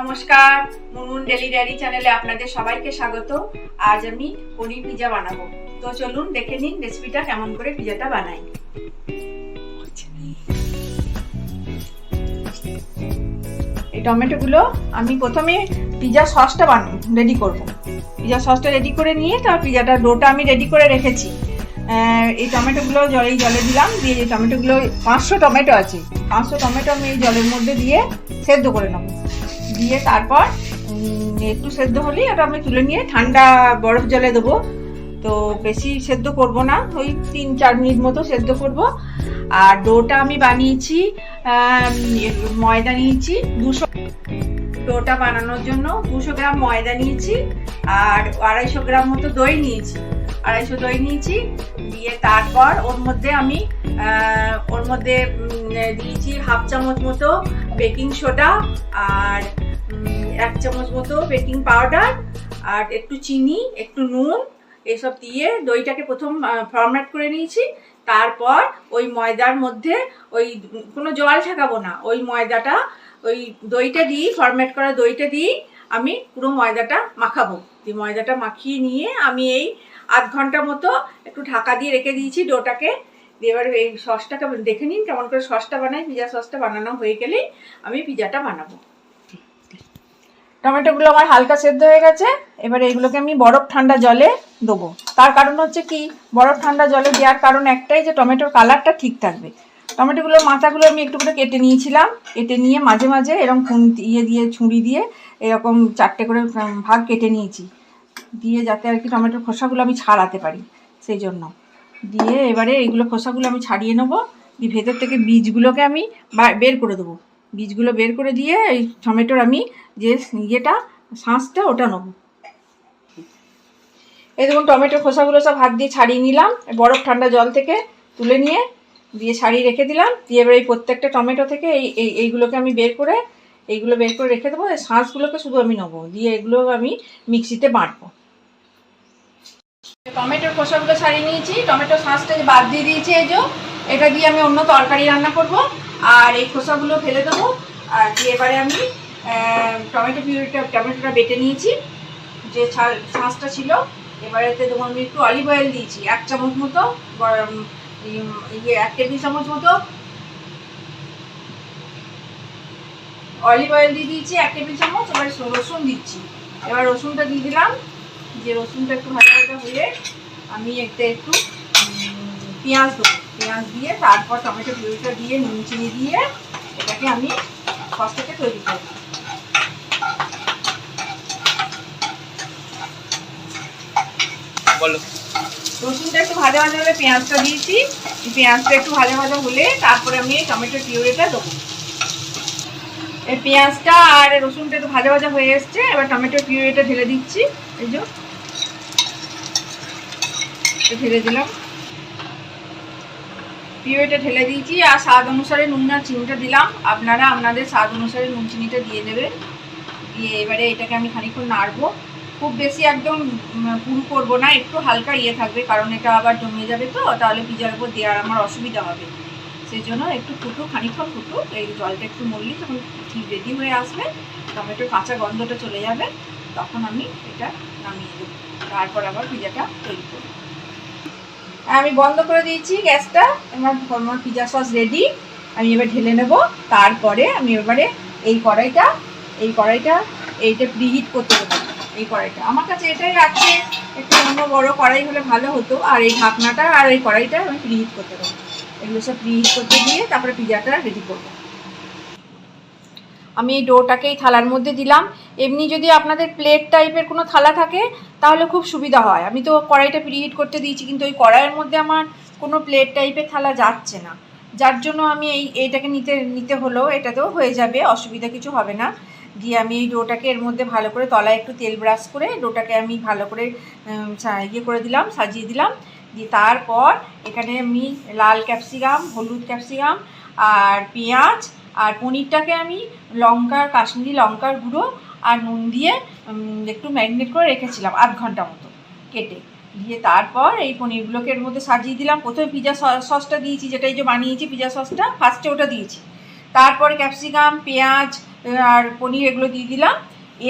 নমস্কার, Munmun daily diary চ্যানেলে আপনাদের সবাইকে স্বাগত। আজ আমি পনির পিজা বানাবো। তো চলুন দেখে নিন রেসিপিটা কেমন করে পিজাটা বানাই। এই টমেটোগুলো আমি প্রথমে পিজা সসটা বান রেডি করব। পিজা সসটা রেডি করে নিয়ে তার পিজাটা ডোটা আমি রেডি করে রেখেছি। এই টমেটোগুলো জলে জলে দিলাম, দিয়ে এই টমেটোগুলো পাঁচশো টমেটো আছে। পাঁচশো টমেটো আমি এই জলের মধ্যে দিয়ে সেদ্ধ করে নেব। দিয়ে তারপর একটু সেদ্ধ হলেই ওটা আমি তুলে নিয়ে ঠান্ডা বরফ জলে দেবো। তো বেশি সেদ্ধ করব না, ওই তিন চার মিনিট মতো সেদ্ধ করব। আর ডোটা আমি বানিয়েছি ময়দা নিয়েছি দুশো ডোটা বানানোর জন্য। দুশো গ্রাম ময়দা নিয়েছি আর আড়াইশো গ্রাম মতো দই নিয়েছি। আড়াইশো দই নিয়েছি, দিয়ে তারপর ওর মধ্যে আমি ওর মধ্যে দিয়েছি হাফ চামচ মতো বেকিং সোডা আর এক চামচ মতো বেকিং পাউডার আর একটু চিনি, একটু নুন, এসব দিয়ে দইটাকে প্রথম ফরম্যাট করে নিয়েছি। তারপর ওই ময়দার মধ্যে ওই, কোনো জল ঠেকাবো না। ওই ময়দাটা, ওই দইটা দিই ফরম্যাট করা দইটা দিই, আমি পুরো ময়দাটা মাখাবো। দিয়ে ময়দাটা মাখিয়ে নিয়ে আমি এই আধ ঘণ্টা মতো একটু ঢাকা দিয়ে রেখে দিয়েছি ডোটাকে। দিয়ে এবার এই সসটাকে দেখে নিন কেমন করে সসটা বানাই। পিজা সসটা বানানো হয়ে গেলেই আমি পিজাটা বানাবো। টমেটোগুলো আমার হালকা সেদ্ধ হয়ে গেছে। এবারে এগুলোকে আমি বরফ ঠান্ডা জলে দেবো। তার কারণ হচ্ছে কি? বরফ ঠান্ডা জলে দেওয়ার কারণ একটাই যে, টমেটোর কালারটা ঠিক থাকবে। টমেটোগুলোর মাথাগুলো আমি একটু করে কেটে নিয়েছিলাম। কেটে নিয়ে মাঝে মাঝে এরকম খুন্তি ইয়ে দিয়ে, ছুরি দিয়ে এরকম চারটে করে ভাগ কেটে নিয়েছি। দিয়ে যাতে আর কি টমেটোর খোসাগুলো আমি ছাড়াতে পারি। সেই জন্য। দিয়ে এবারে এইগুলো খোসাগুলো আমি ছাড়িয়ে নেব। দিয়ে ভেতর থেকে বীজগুলোকে আমি বের করে দেবো। বীজগুলো বের করে দিয়ে এই টমেটোর আমি যে ইয়েটা, শাঁসটা ওটা নেব। এই দেখুন, টমেটোর খোসাগুলো সব হাত দিয়ে ছাড়িয়ে নিলাম। বরফ ঠান্ডা জল থেকে তুলে নিয়ে দিয়ে ছাড়িয়ে রেখে দিলাম। দিয়ে এবার এই প্রত্যেকটা টমেটো থেকে এই এই, এইগুলোকে আমি বের করে, এইগুলো বের করে রেখে দেবো। শাঁসগুলোকে শুধু আমি নেব। দিয়ে এগুলো আমি মিক্সিতে বাটবো। টমেটোর খোসাগুলো ছাড়িয়ে নিয়েছি। টমেটো শাঁসটা বাদ দিয়ে দিয়েছি এই যে। এটা দিয়ে আমি অন্য তরকারি রান্না করব। আর এই খোসাগুলো ফেলে দেবো। আর দিয়ে এবারে আমি টমেটো পিউরিটা, টমেটোটা বেটে নিয়েছি। যে ছা- শাঁসটা ছিল, এবারে এতে দেবো আমি একটু অলিভ অয়েল দিয়েছি, এক চামচ মতো ইয়ে এক টেবিল চামচ মতো। অলিভ অয়েল দিয়ে দিয়েছি এক টেবিল চামচ, এবার রসুন দিচ্ছি। এবার রসুনটা দিয়ে দিলাম, যে রসুনটা একটু ভাজা ভাজা হয়ে আমি একটা একটু পেঁয়াজ দেবো। পেঁয়াজ দিয়ে তারপর টমেটো পিউরিটা দিয়ে নুন চিনি দিয়ে এটাকে আমি সসটাকে তৈরি করব। রসুনটা একটু ভাজা ভাজা হলে পেঁয়াজটা দিয়েছি। পেঁয়াজটা একটু ভাজা ভাজা হলে তারপরে আমি টমেটো পিউরিটা দেবো। এই পেঁয়াজটা আর রসুনটা একটু ভাজা ভাজা হয়ে এসছে এবার টমেটো পিউরিটা ঢেলে দিচ্ছি। এই যে। ঢেলে দিলাম। পিউরিটা ঢেলে দিয়েছি আর স্বাদ অনুসারে নুন আর চিনিটা দিলাম। আপনারা আপনাদের স্বাদ অনুসারে নুন চিনিটা দিয়ে দেবেন। দিয়ে এবারে এটাকে আমি খানিকক্ষণ নাড়বো। খুব বেশি একদম পুরু করব না, একটু হালকা ইয়ে থাকবে, কারণ এটা আবার জমে যাবে তো, তাহলে পিজার উপর দেওয়ার আমার অসুবিধা হবে। সেই জন্য একটু ফুটু খানিকক্ষণ ফুটু এই জলটা একটু মরলি তখন ঠিক রেডি হয়ে আসবে টমেটোর কাঁচা গন্ধটা চলে যাবে, তখন আমি এটা নামিয়ে দেবো। তারপর আবার পিজাটা তৈরি করব। আমি বন্ধ করে দিয়েছি গ্যাসটা। আমার আমার পিজা সস রেডি আমি এবার ঢেলে নেব। তারপরে আমি এবারে এই কড়াইটা এই কড়াইটা, এইটা প্রিহিট করতে দেবো। এই কড়াইটা। আমার কাছে এটাই আছে। একটু অন্য বড় কড়াই হলে ভালো হতো। আর এই ঢাকনাটা আর এই কড়াইটা আমি প্রিহিট করতে দেবো। এগুলো সব প্রিহিট করতে দিয়ে তারপরে পিজাটা রেডি করব। আমি এই ডোটাকে এই থালার মধ্যে দিলাম। এমনি যদি আপনাদের প্লেট টাইপের কোনো থালা থাকে, তাহলে খুব সুবিধা হয়। আমি তো কড়াইটা প্রিহিট করতে দিয়েছি, কিন্তু ওই কড়াইয়ের মধ্যে আমার কোনো প্লেট টাইপের থালা যাচ্ছে না। যার জন্য আমি এই, এইটাকে নিতে নিতে হলো, এটাতেও হয়ে যাবে, অসুবিধা কিছু হবে না। দিয়ে আমি এই ডোটাকে এর মধ্যে ভালো করে তলায় একটু তেল ব্রাশ করে, ডোটাকে আমি ভালো করে ইয়ে করে দিলাম, সাজিয়ে দিলাম। দিয়ে তারপর এখানে আমি লাল ক্যাপসিকাম হলুদ ক্যাপসিকাম আর পেঁয়াজ আর পনিরটাকে আমি লঙ্কার, কাশ্মীরি লঙ্কার গুঁড়ো আর নুন দিয়ে একটু ম্যারিনেট করে রেখেছিলাম আধ ঘণ্টা মতো কেটে। দিয়ে তারপর এই পনিরগুলোকে এর মধ্যে সাজিয়ে দিলাম। প্রথমে পিজা সসটা দিয়েছি যেটা এই যে বানিয়েছি পিজা সসটা, ফার্স্টে ওটা দিয়েছি। তারপরে ক্যাপসিকাম, পেঁয়াজ আর পনির এগুলো দিয়ে দিলাম।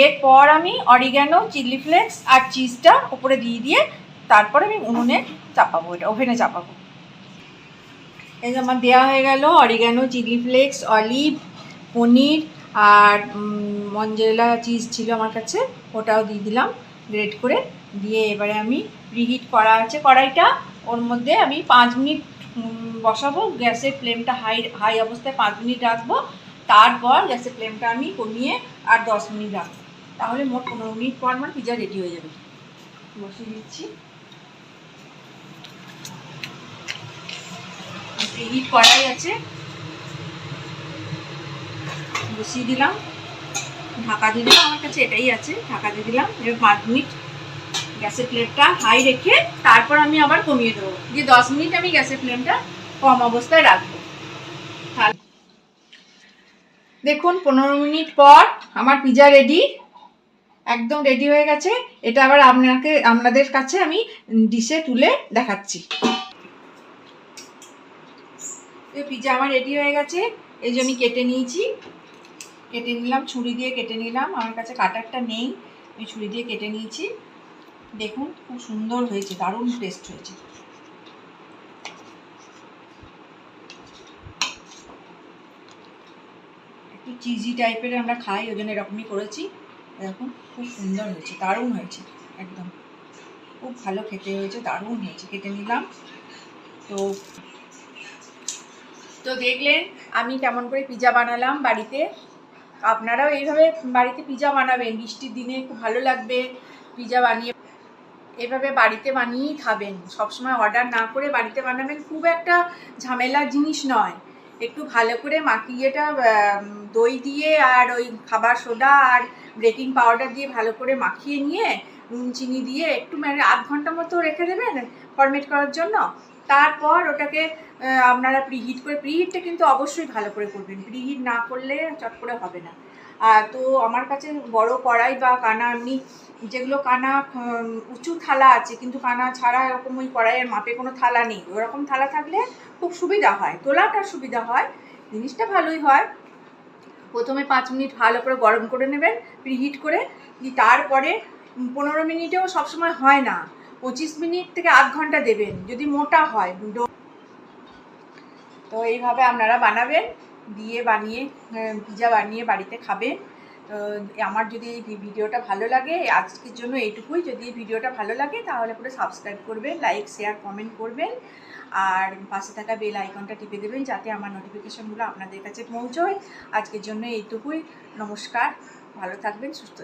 এরপর আমি অরিগ্যানো, চিলি ফ্লেক্স আর চিজটা উপরে দিয়ে দিয়ে তারপরে আমি উনুনে চাপাবো, এটা ওভেনে চাপাবো। এই আমার দেওয়া হয়ে গেল oregano chilli flakes olive paneer আর মঞ্জেলা চিজ ছিল আমার কাছে, ওটাও দিয়ে দিলাম গ্রেট করে দিয়ে এবারে আমি প্রিহিট করা আছে কড়াইটা, ওর মধ্যে আমি পাঁচ মিনিট বসাবো, গ্যাসের ফ্লেমটা হাই হাই অবস্থায় পাঁচ মিনিট রাখব, তারপর গ্যাসের ফ্লেমটা আমি কমিয়ে আর দশ মিনিট রাখব, তাহলে মোট পনেরো মিনিট পর আমার পিজা রেডি হয়ে যাবে। বসিয়ে দিচ্ছি। হিট কড়াই আছে। বসিয়ে দিলাম। ঢাকা দিয়ে দিলাম, আমার কাছে এটাই আছে, ঢাকা দিয়ে দিলাম। এবার পাঁচ মিনিট গ্যাসের ফ্লেমটা হাই রেখে তারপর আমি আবার কমিয়ে দেবো। দিয়ে দশ মিনিট আমি গ্যাসের ফ্লেমটা কম অবস্থায় রাখব। দেখুন, পনেরো মিনিট পর আমার পিজা রেডি একদম রেডি হয়ে গেছে। এটা আবার আপনাকে, আপনাদের কাছে আমি ডিশে তুলে দেখাচ্ছি। এই পিজা আমার রেডি হয়ে গেছে। এই যে আমি কেটে নিয়েছি। কেটে নিলাম, ছুরি দিয়ে কেটে নিলাম। আমার কাছে কাটারটা নেই। আমি ছুরি দিয়ে কেটে নিয়েছি। দেখুন, খুব সুন্দর হয়েছে, দারুণ টেস্ট হয়েছে। একটু চিজি টাইপের আমরা খাই, ওই জন্য এরকমই করেছি। দেখুন, খুব সুন্দর হয়েছে, দারুণ হয়েছে, একদম। খুব ভালো খেতে হয়েছে, দারুণ হয়েছে, কেটে নিলাম। তো তো দেখলেন আমি কেমন করে পিজা বানালাম বাড়িতে। আপনারাও এইভাবে বাড়িতে পিজা বানাবেন, বৃষ্টির দিনে খুব ভালো লাগবে পিজা বানিয়ে। এভাবে বাড়িতে বানিয়েই খাবেন। সবসময় অর্ডার না করে বাড়িতে বানাবেন খুব একটা ঝামেলার জিনিস নয়। একটু ভালো করে মাখিয়েটা দই দিয়ে আর ওই খাবার সোডা আর বেকিং পাউডার দিয়ে ভালো করে মাখিয়ে নিয়ে, নুন, চিনি দিয়ে একটু মানে আধ ঘণ্টা মতো রেখে দেবেন ফরমেট করার জন্য। তারপর ওটাকে আপনারা প্রিহিট করে প্রিহিটটা কিন্তু অবশ্যই ভালো করে করবেন। প্রিহিট না করলে চট করে হবে না। তো আমার কাছে বড় কড়াই বা কানা, এমনি যেগুলো কানা উঁচু থালা আছে, কিন্তু কানা ছাড়া এরকম ওই কড়াইয়ের মাপে কোনো থালা নেই। ওরকম থালা থাকলে খুব সুবিধা হয়, তোলাটা সুবিধা হয়, জিনিসটা ভালোই হয়। প্রথমে পাঁচ মিনিট ভালো করে গরম করে নেবেন প্রিহিট করে তারপরে পনেরো মিনিটেও সবসময় হয় না। পঁচিশ মিনিট থেকে আধ ঘণ্টা দেবেন, যদি মোটা হয় তো এইভাবে আপনারা বানাবেন, দিয়ে বানিয়ে পিজা বানিয়ে বাড়িতে খাবেন। তো আমার যদি এই ভিডিওটা ভালো লাগে আজকের জন্য এইটুকুই। যদি ভিডিওটা ভালো লাগে, তাহলে পুরো সাবস্ক্রাইব করবেন লাইক শেয়ার কমেন্ট করবেন। আর পাশে থাকা বেল আইকনটা টিপে দেবেন, যাতে আমার নোটিফিকেশনগুলো আপনাদের কাছে পৌঁছয়। আজকের জন্য এইটুকুই। নমস্কার, ভালো থাকবেন, সুস্থ